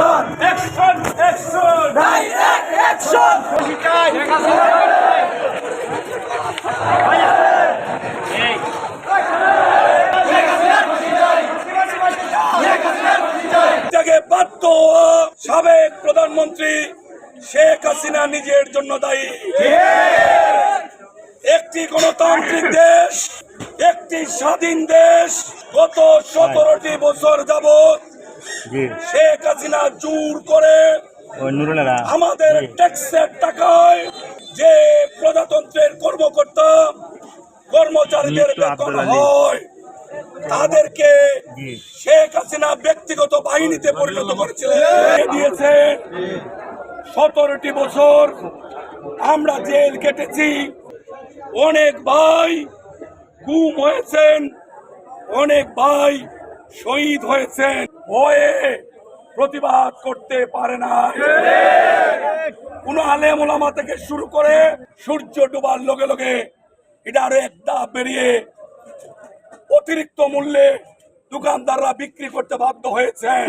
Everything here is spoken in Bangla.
Action! Action! Direct action! থেকে বাধ্য সাবেক প্রধানমন্ত্রী শেখ হাসিনা নিজের জন্য দায়ী একটি গণতান্ত্রিক দেশ, একটি স্বাধীন দেশ, গত সতেরোটি বছর যাবৎ জি শেখ হাসিনা জোর করে আমাদের ট্যাক্সের টাকায় যে প্রজাতন্ত্রের কর্মকর্তা কর্মচারীদের বেতন হয় তাদেরকে শেখ হাসিনা ব্যক্তিগত বাহিনীতে পরিণত করেছিলেন। এ দিয়েছেন। সতেরোটি বছর আমরা জেল কেটেছি। অনেক ভাই গুম হয়েছেন। অনেক ভাই শহীদ হয়েছেন। ভয়ে প্রতিবাদ করতে পারে না কোন আলেম ওলামা থেকে শুরু করে সূর্য ডুবার লগে লগে এটা আরও এক বেরিয়ে অতিরিক্ত মূল্যে দোকানদাররা বিক্রি করতে বাধ্য হয়েছেন।